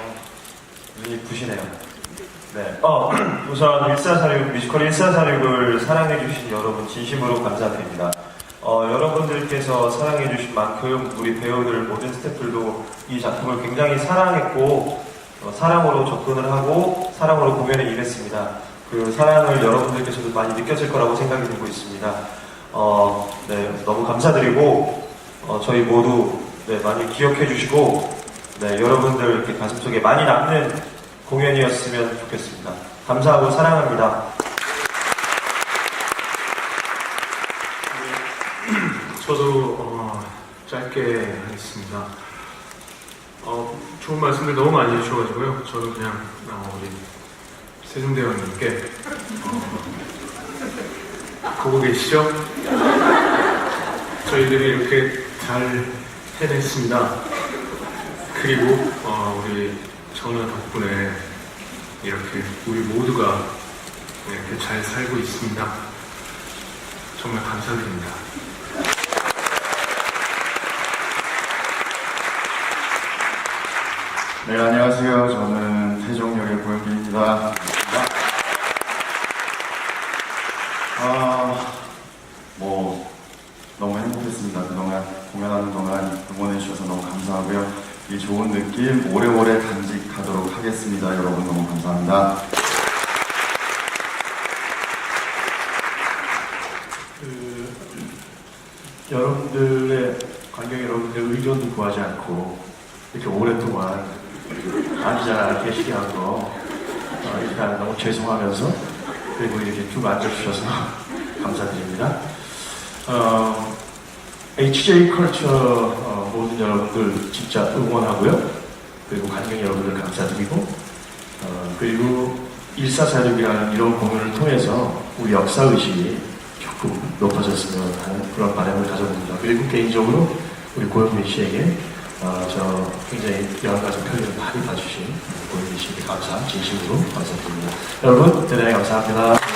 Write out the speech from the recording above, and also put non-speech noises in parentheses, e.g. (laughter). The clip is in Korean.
어, 눈이 부시네요. 네. 어, (clears throat) 우선 1446, 뮤지컬 1446을 사랑해주신 여러분 진심으로 감사드립니다. 어, 여러분들께서 사랑해주신 만큼 우리 배우들 모든 스태프들도 이 작품을 굉장히 사랑했고 어, 사랑으로 접근을 하고 사랑으로 공연에 임했습니다. 그 사랑을 여러분들께서도 많이 느꼈을 거라고 생각이 들고 있습니다. 어, 네, 너무 감사드리고 어, 저희 모두 네, 많이 기억해 주시고 네, 여러분들 이렇게 가슴 속에 많이 남는 공연이었으면 좋겠습니다. 감사하고 사랑합니다. 저도 어, 짧게 하겠습니다. 어, 좋은 말씀들 너무 많이 해주셔가지고요. 저는 그냥 어, 우리 세종대왕님께 어, 보고 계시죠? 저희들이 이렇게 잘 해냈습니다. 그리고 어, 우리 정연 덕분에 이렇게 우리 모두가 이렇게 잘 살고 있습니다. 정말 감사드립니다. 네, 안녕하세요. 저는 세종역의 고영빈입니다. 아, 뭐, 너무 행복했습니다. 그동안 공연하는 동안 응원해주셔서 너무 감사하고요. 이 좋은 느낌 오래오래 간직하도록 하겠습니다. 여러분 너무 감사합니다. 그 여러분들의 관객 여러분들의 의견도 구하지 않고 이렇게 오랫동안 앉아 계시게 한거 어, 일단 너무 죄송하면서 그리고 이렇게 쭉 앉아주셔서 (laughs) 감사드립니다. 어, HJ 컬처 어, 모든 여러분들 진짜 응원하고요. 그리고 관객 여러분들 감사드리고 어, 그리고 1446이라는 이런 공연을 통해서 우리 역사의식이 조금 높아졌으면 하는 그런 바람을 가져봅니다. 그리고 개인적으로 우리 고영민 씨에게 어, 저 굉장히 여러 가지 표현을 많이 봐주신 고영민 씨에게 감사, 진심으로 감사드립니다. 여러분, 대단히 감사합니다.